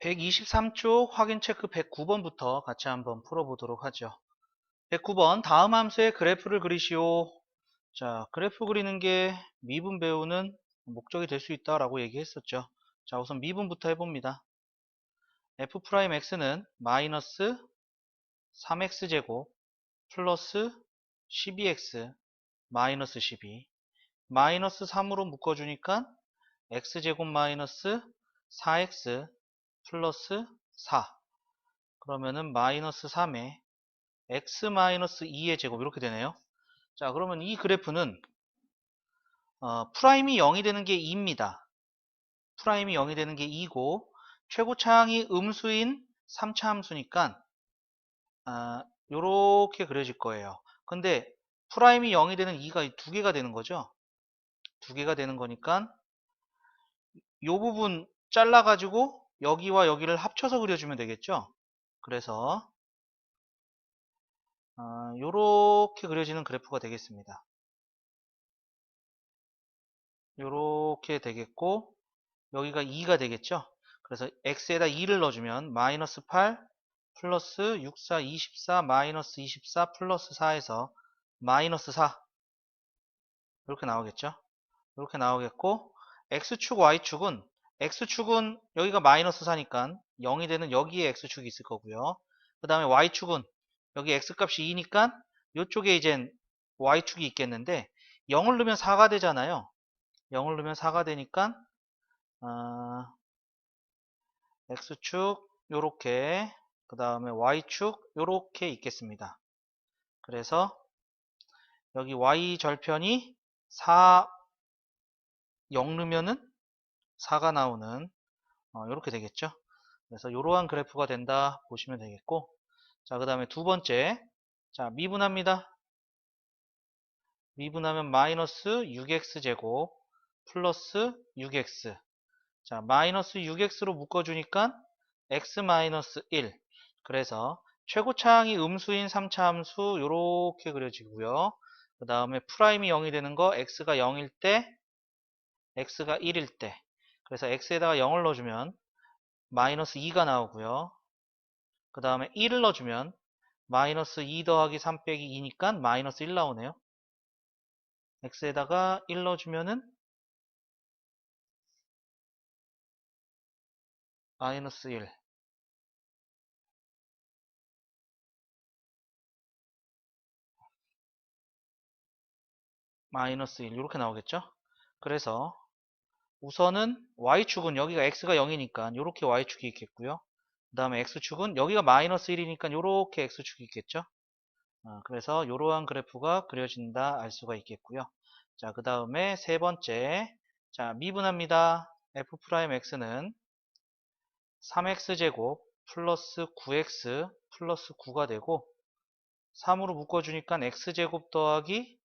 (123쪽) 확인 체크 (109번부터) 같이 한번 풀어보도록 하죠. (109번) 다음 함수의 그래프를 그리시오. 자 그래프 그리는 게 미분 배우는 목적이 될 수 있다 라고 얘기했었죠. 자 우선 미분부터 해봅니다. F'x는 마이너스 3x제곱 플러스 12x 마이너스 12 마이너스 3으로 묶어주니까 x제곱 마이너스 4x 플러스 4 그러면은 마이너스 3에 x 마이너스 2의 제곱 이렇게 되네요. 자 그러면 이 그래프는 어, 프라임이 0이 되는 게 2입니다. 프라임이 0이 되는 게 2고 최고차항이 음수인 3차 함수니까 아, 요렇게 그려질 거예요. 근데 프라임이 0이 되는 2가 두 개가 되는 거죠? 두 개가 되는 거니까 요 부분 잘라 가지고 여기와 여기를 합쳐서 그려주면 되겠죠? 그래서 어, 요렇게 그려지는 그래프가 되겠습니다. 요렇게 되겠고 여기가 2가 되겠죠? 그래서 x에다 2를 넣어주면 마이너스 8 플러스 6, 4, 24 마이너스 24 플러스 4에서 마이너스 4 이렇게 나오겠죠? 이렇게 나오겠고 x축 y축은 x축은 여기가 마이너스 4니까 0이 되는 여기에 x축이 있을 거고요. 그 다음에 y축은 여기 x값이 2니까 이쪽에 이젠 y축이 있겠는데 0을 넣으면 4가 되잖아요. 0을 넣으면 4가 되니까 어, x축 요렇게 그 다음에 y축 요렇게 있겠습니다. 그래서 여기 y 절편이 4 0 넣으면은 4가 나오는 어, 이렇게 되겠죠. 그래서 이러한 그래프가 된다 보시면 되겠고 자 그 다음에 두 번째 자 미분합니다. 미분하면 마이너스 6x제곱 플러스 6x 자 마이너스 6x로 묶어주니까 x 마이너스 1 그래서 최고차항이 음수인 3차 함수 이렇게 그려지고요. 그 다음에 프라임이 0이 되는 거 x가 0일 때 x가 1일 때 그래서 x에다가 0을 넣어주면 마이너스 2가 나오고요. 그 다음에 1을 넣어주면 마이너스 2 더하기 3 빼기 2니까 마이너스 1 나오네요. x에다가 1 넣어주면은 마이너스 1 마이너스 1 이렇게 나오겠죠? 그래서 우선은 y축은 여기가 x가 0이니까 이렇게 y축이 있겠고요. 그 다음에 x축은 여기가 마이너스 1이니까 이렇게 x축이 있겠죠. 어, 그래서 이러한 그래프가 그려진다 알 수가 있겠고요. 자, 그 다음에 세 번째 자 미분합니다. f'x는 3x제곱 플러스 9x 플러스 9가 되고 3으로 묶어주니까 x제곱 더하기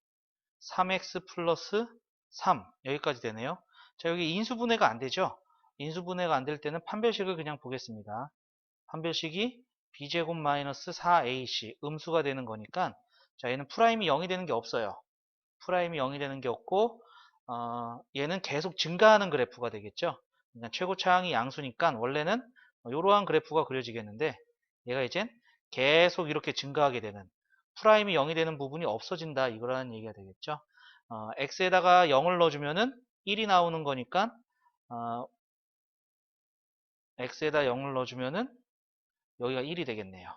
3x 플러스 3 여기까지 되네요. 자 여기 인수분해가 안 되죠. 인수분해가 안 될 때는 판별식을 그냥 보겠습니다. 판별식이 b제곱 마이너스 4ac 음수가 되는 거니까 자 얘는 프라임이 0이 되는 게 없어요. 프라임이 0이 되는 게 없고 어, 얘는 계속 증가하는 그래프가 되겠죠. 그러니까 최고차항이 양수니까 원래는 이러한 그래프가 그려지겠는데 얘가 이젠 계속 이렇게 증가하게 되는 프라임이 0이 되는 부분이 없어진다 이거라는 얘기가 되겠죠. 어, x에다가 0을 넣어주면은 1이 나오는 거니까 어, x에다 0을 넣어주면은 여기가 1이 되겠네요.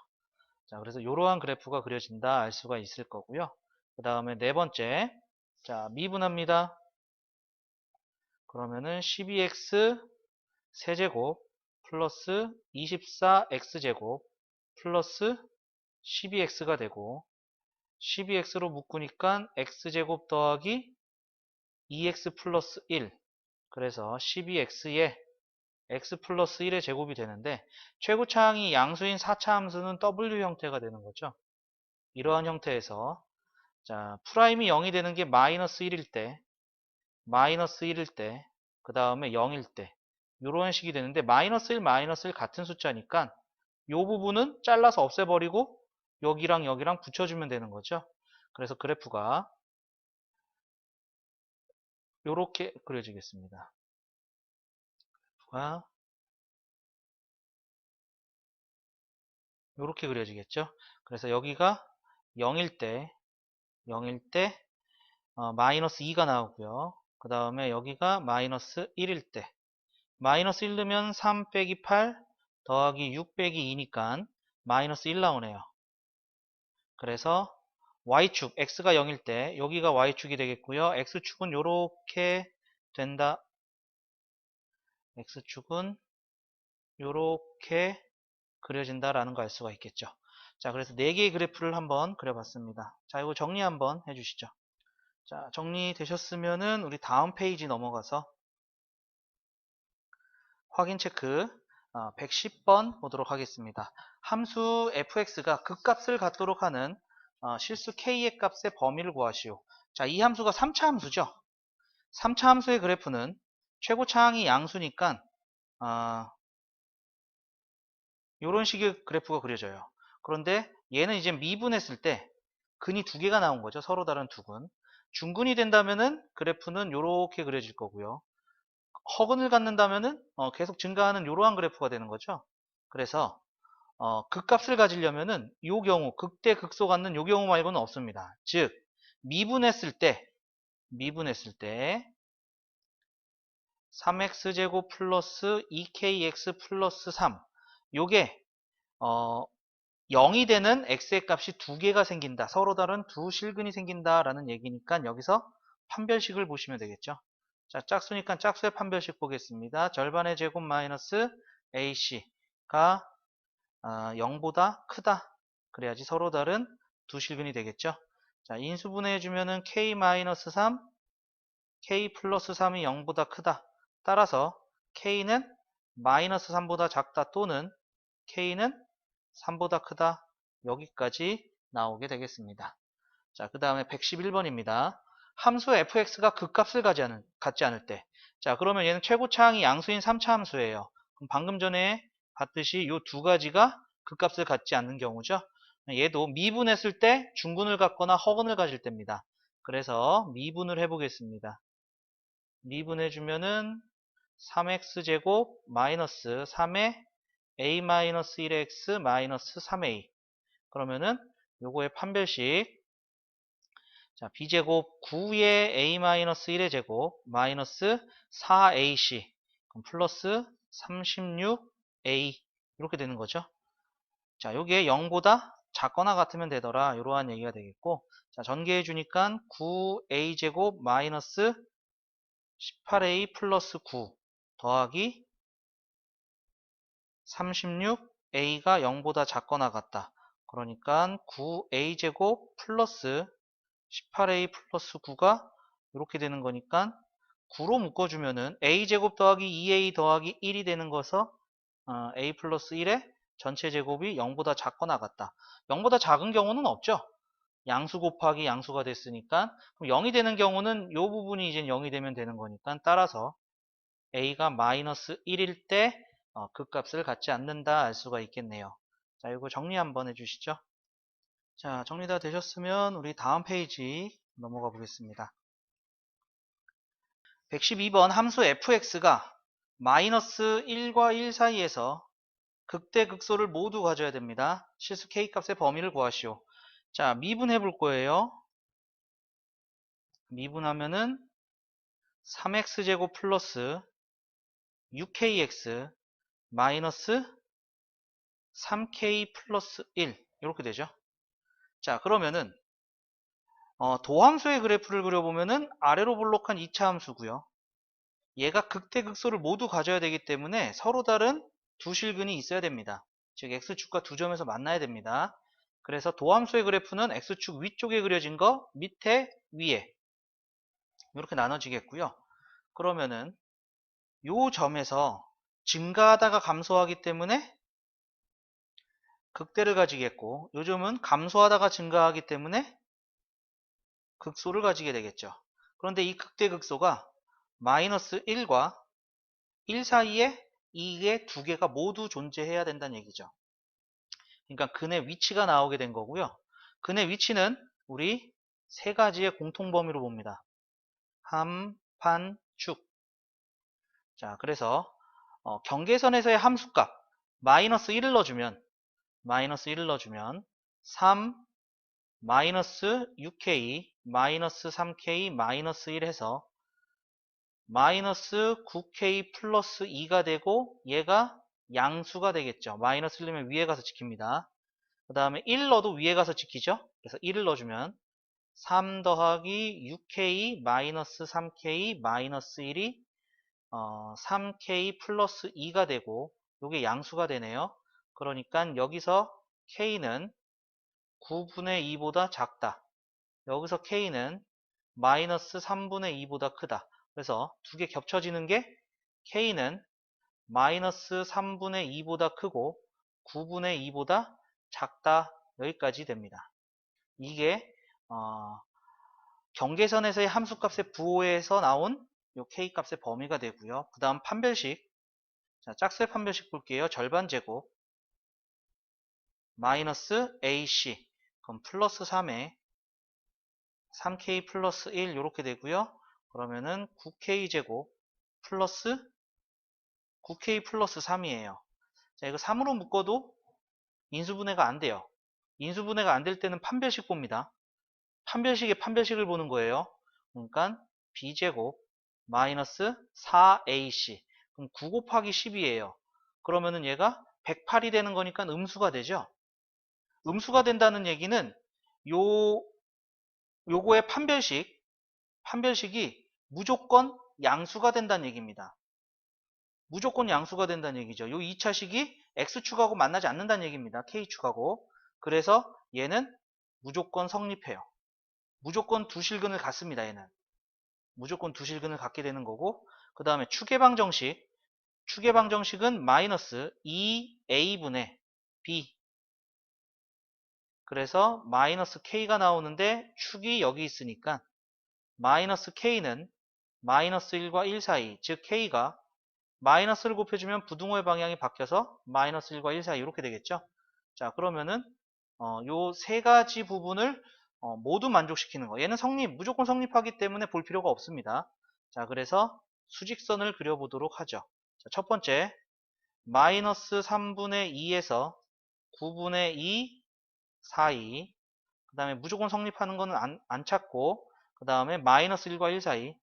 자, 그래서 이러한 그래프가 그려진다 알 수가 있을 거고요. 그 다음에 네 번째, 자 미분합니다. 그러면은 12x 세제곱 플러스 24x제곱 플러스 12x가 되고 12x로 묶으니까 x제곱 더하기 2x 플러스 1 그래서 12x에 x 플러스 1의 제곱이 되는데 최고차항이 양수인 4차 함수는 w 형태가 되는 거죠. 이러한 형태에서 자 프라임이 0이 되는 게 마이너스 1일 때 마이너스 1일 때 그 다음에 0일 때 이런 식이 되는데 마이너스 1 마이너스 1 같은 숫자니까 이 부분은 잘라서 없애버리고 여기랑 여기랑 붙여주면 되는 거죠. 그래서 그래프가 이렇게 그려지겠습니다. 그래프가 이렇게 그려지겠죠. 그래서 여기가 0일 때 0일 때 어, 마이너스 2가 나오고요. 그 다음에 여기가 마이너스 1일 때 마이너스 1 넣으면 3 빼기 8 더하기 6 빼기 2니까 마이너스 1 나오네요. 그래서 y축 x가 0일 때 여기가 y축이 되겠고요. x축은 이렇게 된다. x축은 이렇게 그려진다라는 거 알 수가 있겠죠. 자, 그래서 4개의 그래프를 한번 그려봤습니다. 자, 이거 정리 한번 해주시죠. 자, 정리되셨으면은 우리 다음 페이지 넘어가서 확인 체크 110번 보도록 하겠습니다. 함수 fx가 극값을 갖도록 하는 어, 실수 k의 값의 범위를 구하시오. 자, 이 함수가 3차 함수죠. 3차 함수의 그래프는 최고 차항이 양수니까 어, 이런 식의 그래프가 그려져요. 그런데 얘는 이제 미분했을 때 근이 두 개가 나온 거죠. 서로 다른 두 근. 중근이 된다면은 그래프는 이렇게 그려질 거고요. 허근을 갖는다면은 어, 계속 증가하는 이러한 그래프가 되는 거죠. 그래서 어, 극값을 가지려면은 이 경우 극대 극소 갖는 이 경우 말고는 없습니다. 즉 미분했을 때 미분했을 때 3x제곱 플러스 2kx 플러스 3 요게 어, 0이 되는 x의 값이 두 개가 생긴다. 서로 다른 두 실근이 생긴다라는 얘기니까 여기서 판별식을 보시면 되겠죠. 자, 짝수니까 짝수의 판별식 보겠습니다. 절반의 제곱 마이너스 ac가 어, 0보다 크다. 그래야지 서로 다른 두 실근이 되겠죠. 자, 인수분해 해 주면은 k-3, k 플러스 3이 0보다 크다. 따라서 k는 마이너스 3보다 작다 또는 k는 3보다 크다. 여기까지 나오게 되겠습니다. 자, 그 다음에 111번입니다. 함수 fx가 극값을 가지 않을, 갖지 않을 때. 자, 그러면 얘는 최고차항이 양수인 3차 함수예요. 그럼 방금 전에 봤듯이 이 두 가지가 극값을 갖지 않는 경우죠. 얘도 미분했을 때 중근을 갖거나 허근을 가질 때입니다. 그래서 미분을 해보겠습니다. 미분해주면은 3x제곱 마이너스 3의 a-1의 x 마이너스 3a 그러면은 요거의 판별식 자 b제곱 9의 a-1의 제곱 마이너스 4ac 그럼 플러스 36a 이렇게 되는 거죠 자 요게 0보다 작거나 같으면 되더라 이러한 얘기가 되겠고 자 전개해 주니까 9a제곱 마이너스 18a 플러스 9 더하기 36a가 0보다 작거나 같다. 그러니까 9a제곱 플러스 18a 플러스 9가 이렇게 되는 거니까 9로 묶어주면은 a제곱 더하기 2a 더하기 1이 되는 것서 어, a 플러스 1의 전체 제곱이 0보다 작거나 같다. 0보다 작은 경우는 없죠. 양수 곱하기 양수가 됐으니까 그럼 0이 되는 경우는 이 부분이 이제 0이 되면 되는 거니까 따라서 a가 마이너스 1일 때 어, 그 값을 갖지 않는다 알 수가 있겠네요. 자, 이거 정리 한번 해주시죠. 자, 정리 다 되셨으면 우리 다음 페이지 넘어가 보겠습니다. 112번 함수 fx가 마이너스 1과 1 사이에서 극대 극소를 모두 가져야 됩니다. 실수 k값의 범위를 구하시오. 자, 미분해 볼 거예요. 미분하면은 3x제곱 플러스 6kx 마이너스 3k 플러스 1 이렇게 되죠. 자 그러면은 어, 도함수의 그래프를 그려보면은 아래로 볼록한 2차 함수고요. 얘가 극대극소를 모두 가져야 되기 때문에 서로 다른 두 실근이 있어야 됩니다. 즉 x축과 두 점에서 만나야 됩니다. 그래서 도함수의 그래프는 x축 위쪽에 그려진 거 밑에 위에 이렇게 나눠지겠고요. 그러면은 요 점에서 증가하다가 감소하기 때문에 극대를 가지겠고 요즘은 감소하다가 증가하기 때문에 극소를 가지게 되겠죠. 그런데 이 극대 극소가 마이너스 1과 1 사이에 이게 두 개가 모두 존재해야 된다는 얘기죠. 그러니까 근의 위치가 나오게 된 거고요. 근의 위치는 우리 세 가지의 공통 범위로 봅니다. 함, 판, 축. 자, 그래서 어, 경계선에서의 함수값 마이너스 1을 넣어주면 마이너스 1을 넣어주면 3 마이너스 6k 마이너스 3k 마이너스 1 해서 마이너스 9k 플러스 2가 되고 얘가 양수가 되겠죠. 마이너스 1이면 위에 가서 지킵니다. 그 다음에 1 넣어도 위에 가서 지키죠. 그래서 1을 넣어주면 3 더하기 6k 마이너스 3k 마이너스 1이 어, 3k 플러스 2가 되고 이게 양수가 되네요. 그러니까 여기서 k는 9분의 2보다 작다. 여기서 k는 마이너스 3분의 2보다 크다. 그래서 두 개 겹쳐지는 게 k는 마이너스 3분의 2보다 크고 9분의 2보다 작다. 여기까지 됩니다. 이게 어, 경계선에서의 함수값의 부호에서 나온 요 k값의 범위가 되고요. 그 다음 판별식 자, 짝수의 판별식 볼게요. 절반 제곱 마이너스 ac 그럼 플러스 3에 3k 플러스 1 이렇게 되고요. 그러면은 9k 제곱 플러스 9k 플러스 3이에요. 자, 이거 3으로 묶어도 인수분해가 안 돼요. 인수분해가 안 될 때는 판별식 봅니다. 판별식의 판별식을 보는 거예요. 그러니까 b제곱 마이너스 4ac 그럼 9 곱하기 10이에요. 그러면은 얘가 108이 되는 거니까 음수가 되죠. 음수가 된다는 얘기는 요 요거의 판별식 판별식이 무조건 양수가 된다는 얘기입니다. 무조건 양수가 된다는 얘기죠. 요 2차식이 x축하고 만나지 않는다는 얘기입니다. k축하고. 그래서 얘는 무조건 성립해요. 무조건 두 실근을 갖습니다. 얘는. 무조건 두 실근을 갖게 되는 거고 그 다음에 추계방 정식 추계방 정식은 마이너스 2a분의 b 그래서 마이너스 k가 나오는데 축이 여기 있으니까 마이너스 k는 마이너스 1과 1 사이 즉 k가 마이너스를 곱해주면 부등호의 방향이 바뀌어서 마이너스 1과 1 사이 이렇게 되겠죠? 자 그러면은 어, 요세 가지 부분을 어, 모두 만족시키는 거. 얘는 성립 무조건 성립하기 때문에 볼 필요가 없습니다. 자 그래서 수직선을 그려보도록 하죠. 자, 첫 번째 마이너스 3분의 2에서 9분의 2 사이. 그 다음에 무조건 성립하는 거는 안, 안 찾고 그 다음에 마이너스 1과 1 사이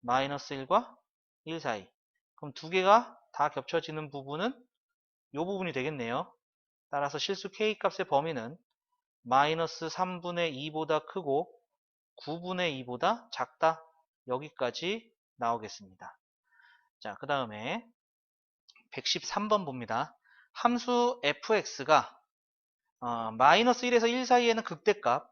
마이너스 1과 1 사이. 그럼 두 개가 다 겹쳐지는 부분은 이 부분이 되겠네요. 따라서 실수 k값의 범위는 마이너스 3분의 2보다 크고 9분의 2보다 작다. 여기까지 나오겠습니다. 자그 다음에 113번 봅니다. 함수 fx가 어, 마이너스 1에서 1 사이에는 극대값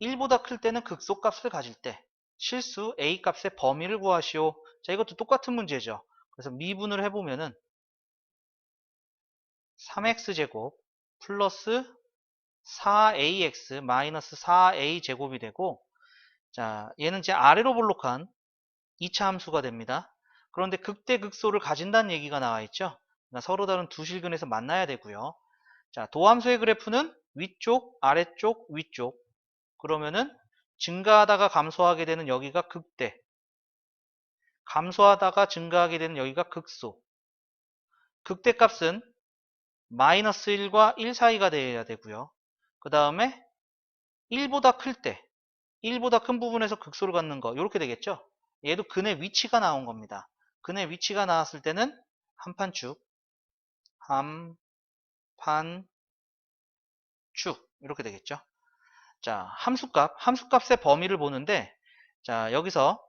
1보다 클 때는 극소값을 가질 때 실수 a값의 범위를 구하시오. 자 이것도 똑같은 문제죠. 그래서 미분을 해보면은 3x제곱 플러스 4ax 마이너스 4a 제곱이 되고 자 얘는 제 아래로 볼록한 2차 함수가 됩니다. 그런데 극대 극소를 가진다는 얘기가 나와 있죠. 그러니까 서로 다른 두 실근에서 만나야 되고요. 자, 도함수의 그래프는 위쪽, 아래쪽, 위쪽. 그러면은 증가하다가 감소하게 되는 여기가 극대. 감소하다가 증가하게 되는 여기가 극소. 극대 값은 마이너스 1과 1 사이가 되어야 되고요. 그 다음에 1보다 클 때, 1보다 큰 부분에서 극소를 갖는 거, 이렇게 되겠죠? 얘도 근의 위치가 나온 겁니다. 근의 위치가 나왔을 때는 한판축, 한, 판, 축 이렇게 되겠죠. 자, 함수값, 함수값의 범위를 보는데 자, 여기서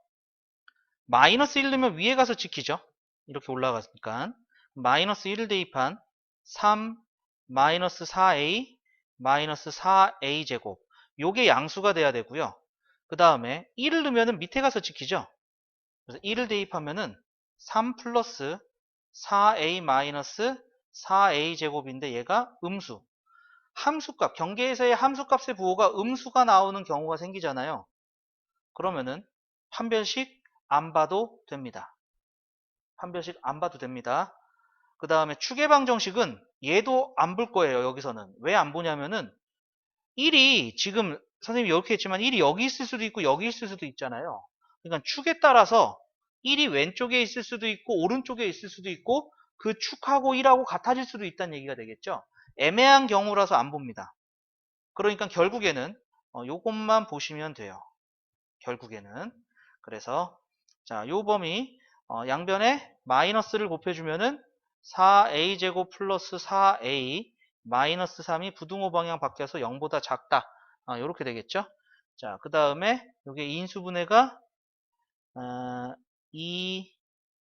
마이너스 1 넣으면 위에 가서 지키죠. 이렇게 올라가니까 마이너스 1을 대입한 3 마이너스 4a 마이너스 4a 제곱 요게 양수가 돼야 되고요. 그 다음에 1을 넣으면 밑에 가서 지키죠. 그래서 1을 대입하면은 3 플러스 4a 마이너스 4a 제곱인데 얘가 음수. 함수값, 경계에서의 함수값의 부호가 음수가 나오는 경우가 생기잖아요. 그러면은 판별식 안 봐도 됩니다. 판별식 안 봐도 됩니다. 그 다음에 추계방 정식은 얘도 안 볼 거예요. 여기서는. 왜 안 보냐면은 1이 지금 선생님이 이렇게 했지만 1이 여기 있을 수도 있고 여기 있을 수도 있잖아요. 그러니까 축에 따라서 1이 왼쪽에 있을 수도 있고 오른쪽에 있을 수도 있고 그 축하고 1하고 같아질 수도 있다는 얘기가 되겠죠. 애매한 경우라서 안 봅니다. 그러니까 결국에는 어, 요것만 보시면 돼요. 결국에는 그래서 자, 요 범위 어, 양변에 마이너스를 곱해주면은 4a제곱 플러스 4a 마이너스 3이 부등호 방향 바뀌어서 0보다 작다. 아, 이렇게 되겠죠. 자, 그 다음에 요게 인수분해가 어, 2,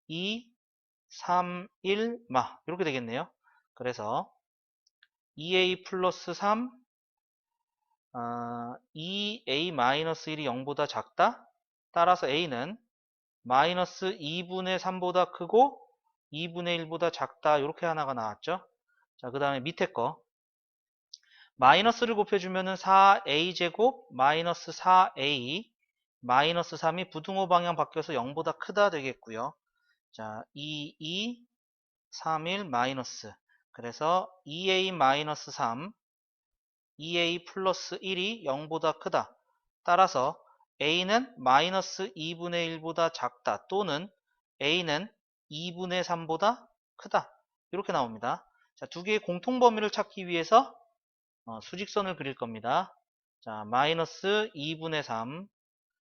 2, 3, 1, 마 이렇게 되겠네요. 그래서 2a 플러스 3 어, 2a 마이너스 1이 0보다 작다. 따라서 a는 마이너스 2분의 3보다 크고 2분의 1보다 작다. 이렇게 하나가 나왔죠. 자, 그 다음에 밑에 거. 마이너스를 곱해주면은 4a 제곱 마이너스 4a 마이너스 3이 부등호 방향 바뀌어서 0보다 크다 되겠고요. 자, 2, 2, 3, 1 마이너스. 그래서 2a 마이너스 3 2a 플러스 1이 0보다 크다. 따라서 a는 마이너스 2분의 1보다 작다 또는 a는 2분의 3보다 크다. 이렇게 나옵니다. 자, 두 개의 공통 범위를 찾기 위해서 어, 수직선을 그릴 겁니다. 자, 마이너스 2분의 3,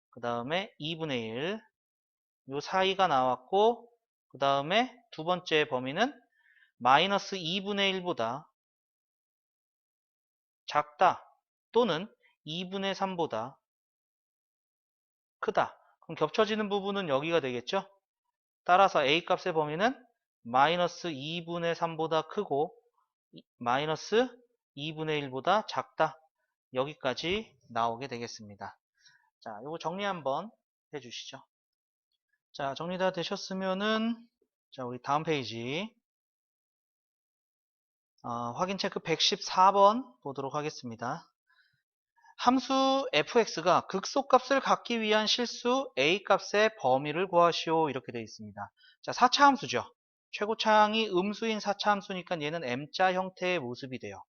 그 다음에 2분의 1, 요 사이가 나왔고, 그 다음에 두 번째 범위는 마이너스 2분의 1보다 작다 또는 2분의 3보다 크다. 그럼 겹쳐지는 부분은 여기가 되겠죠? 따라서 a 값의 범위는 마이너스 2분의 3보다 크고 마이너스 2분의 1보다 작다. 여기까지 나오게 되겠습니다. 자, 이거 정리 한번 해주시죠. 자, 정리 다 되셨으면은 자, 우리 다음 페이지 어, 확인 체크 114번 보도록 하겠습니다. 함수 fx가 극소값을 갖기 위한 실수 a 값의 범위를 구하시오 이렇게 되어 있습니다. 자, 4차 함수죠. 최고차항이 음수인 4차 함수니까 얘는 m자 형태의 모습이 돼요.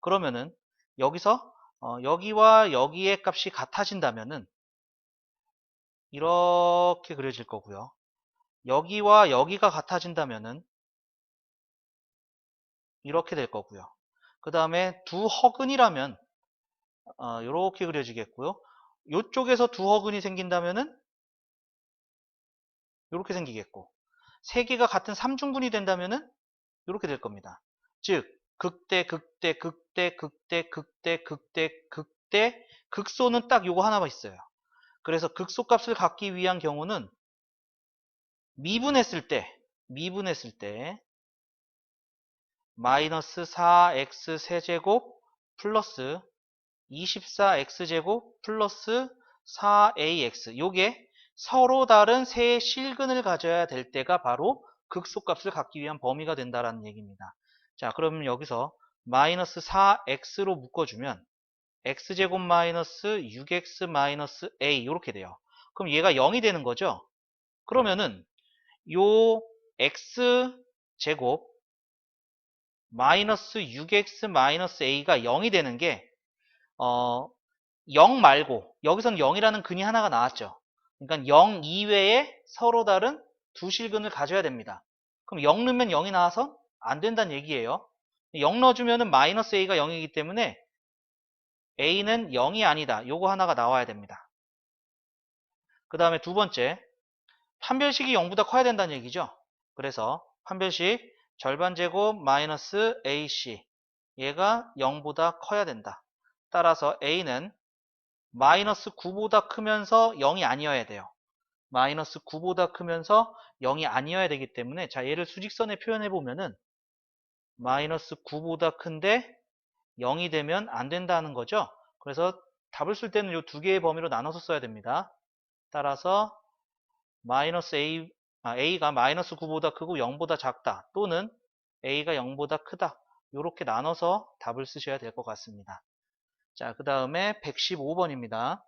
그러면은 여기서 어, 여기와 여기의 값이 같아진다면은 이렇게 그려질 거고요. 여기와 여기가 같아진다면은 이렇게 될 거고요. 그 다음에 두 허근이라면 어, 이렇게 그려지겠고요. 이쪽에서 두 허근이 생긴다면은 이렇게 생기겠고 세 개가 같은 삼중근이 된다면은 이렇게 될 겁니다. 즉 극대 극대 극대 극대 극대 극대 극대 극소는 딱 요거 하나만 있어요. 그래서 극소값을 갖기 위한 경우는 미분했을 때 미분했을 때 마이너스 4x 세제곱 플러스 24x제곱 플러스 4ax 요게 서로 다른 세 실근을 가져야 될 때가 바로 극소값을 갖기 위한 범위가 된다라는 얘기입니다. 자 그러면 여기서 마이너스 4x로 묶어주면 x제곱 마이너스 6x 마이너스 a 이렇게 돼요. 그럼 얘가 0이 되는 거죠. 그러면은 요 x제곱 마이너스 6x 마이너스 a가 0이 되는 게 어, 0 말고 여기서는 0이라는 근이 하나가 나왔죠. 그러니까 0 이외에 서로 다른 두 실근을 가져야 됩니다. 그럼 0 넣으면 0이 나와서 안 된다는 얘기예요. 0 넣어주면 마이너스 a가 0이기 때문에 a는 0이 아니다. 요거 하나가 나와야 됩니다. 그 다음에 두 번째 판별식이 0보다 커야 된다는 얘기죠. 그래서 판별식 절반 제곱 마이너스 AC 얘가 0보다 커야 된다. 따라서 A는 마이너스 9보다 크면서 0이 아니어야 돼요. 마이너스 9보다 크면서 0이 아니어야 되기 때문에 자 얘를 수직선에 표현해 보면은 마이너스 9보다 큰데 0이 되면 안 된다는 거죠. 그래서 답을 쓸 때는 이 두 개의 범위로 나눠서 써야 됩니다. 따라서 마이너스 A 아, A가 마이너스 9보다 크고 0보다 작다 또는 A가 0보다 크다 이렇게 나눠서 답을 쓰셔야 될 것 같습니다. 자, 그 다음에 115번입니다.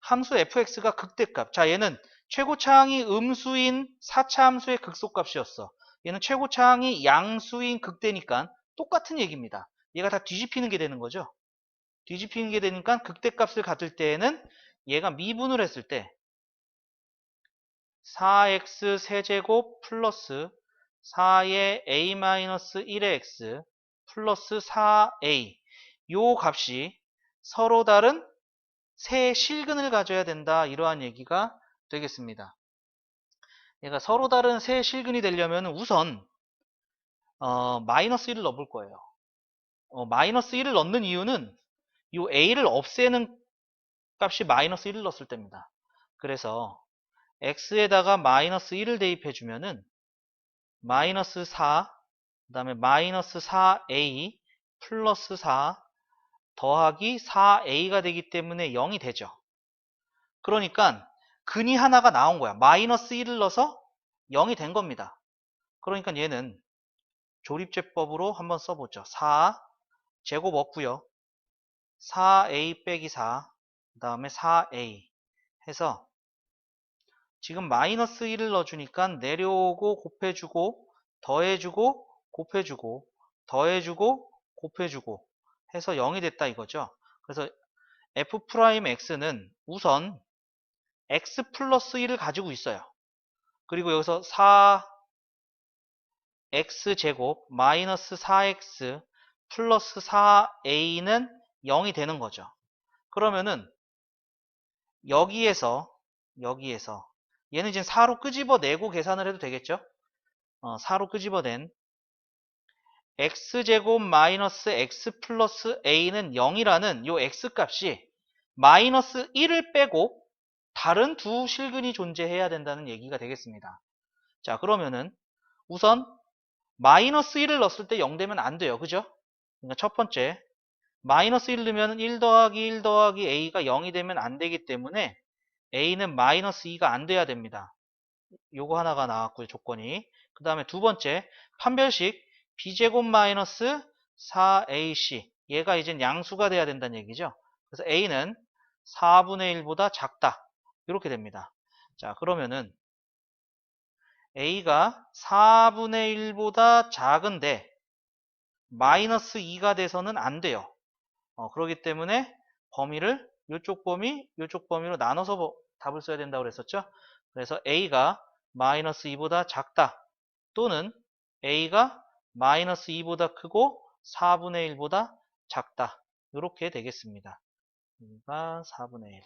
함수 fx가 극대값. 자, 얘는 최고차항이 음수인 4차 함수의 극소값이었어. 얘는 최고차항이 양수인 극대니까 똑같은 얘기입니다. 얘가 다 뒤집히는 게 되는 거죠. 뒤집히는 게 되니까 극대값을 갖을 때에는 얘가 미분을 했을 때 4x 세제곱 플러스 4의 a-1의 x 플러스 4a 요 값이 서로 다른 세 실근을 가져야 된다 이러한 얘기가 되겠습니다. 얘가 서로 다른 세 실근이 되려면 우선 어, 마이너스 1을 넣어볼 거예요. 어, 마이너스 1을 넣는 이유는 이 a를 없애는 값이 마이너스 1을 넣었을 때입니다. 그래서 x에다가 마이너스 1을 대입해 주면은 마이너스 4, 그 다음에 마이너스 4a 플러스 4 더하기 4a가 되기 때문에 0이 되죠. 그러니까 근이 하나가 나온 거야. 마이너스 1을 넣어서 0이 된 겁니다. 그러니까 얘는 조립제법으로 한번 써보죠. 4 제곱 없고요. 4a 빼기 4, 그 다음에 4a 해서 지금 마이너스 1을 넣어주니까 내려오고 곱해주고 더해주고 곱해주고 더해주고 곱해주고 해서 0이 됐다 이거죠. 그래서 f'x는 우선 x 플러스 1을 가지고 있어요. 그리고 여기서 4x제곱 마이너스 4x 플러스 4a는 0이 되는 거죠. 그러면은 여기에서 여기에서 얘는 지금 4로 끄집어내고 계산을 해도 되겠죠? 어, 4로 끄집어낸 x제곱 마이너스 x 플러스 a는 0이라는 요 x값이 마이너스 1을 빼고 다른 두 실근이 존재해야 된다는 얘기가 되겠습니다. 자 그러면은 우선 마이너스 1을 넣었을 때 0 되면 안 돼요. 그죠? 그러니까 첫 번째 마이너스 1 넣으면 1 더하기 1 더하기 a가 0이 되면 안 되기 때문에 a는 마이너스 2가 안 돼야 됩니다. 요거 하나가 나왔고요. 조건이. 그 다음에 두 번째 판별식 b제곱 마이너스 4ac 얘가 이젠 양수가 돼야 된다는 얘기죠. 그래서 a는 4분의 1보다 작다. 이렇게 됩니다. 자 그러면은 a가 4분의 1보다 작은데 마이너스 2가 돼서는 안 돼요. 어, 그렇기 때문에 범위를 이쪽 범위, 이쪽 범위로 나눠서 보- 답을 써야 된다고 그랬었죠. 그래서 a가 마이너스 2보다 작다 또는 a가 마이너스 2보다 크고 4분의 1보다 작다 이렇게 되겠습니다. 가 4분의 1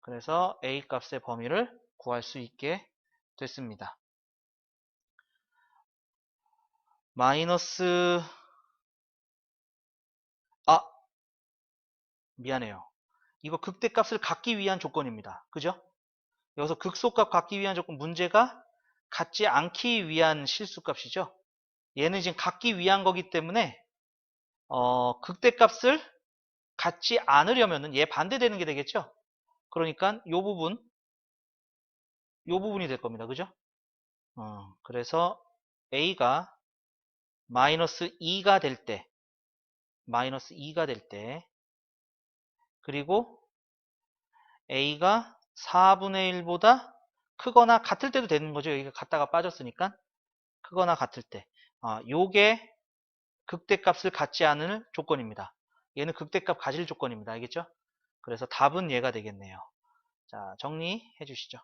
그래서 a 값의 범위를 구할 수 있게 됐습니다. 마이너스 미안해요. 이거 극대값을 갖기 위한 조건입니다. 그죠? 여기서 극소값 갖기 위한 조건 문제가 갖지 않기 위한 실수값이죠. 얘는 지금 갖기 위한 거기 때문에 어, 극대값을 갖지 않으려면은 얘 반대되는 게 되겠죠. 그러니까 요 부분 요 부분이 될 겁니다. 그죠? 어, 그래서 a가 마이너스 2가 될 때, 마이너스 2가 될 때, 그리고 a가 4분의 1보다 크거나 같을 때도 되는 거죠. 여기가 같다가 빠졌으니까 크거나 같을 때. 아, 요게 극대값을 갖지 않을 조건입니다. 얘는 극대값 가질 조건입니다. 알겠죠? 그래서 답은 얘가 되겠네요. 자, 정리해 주시죠.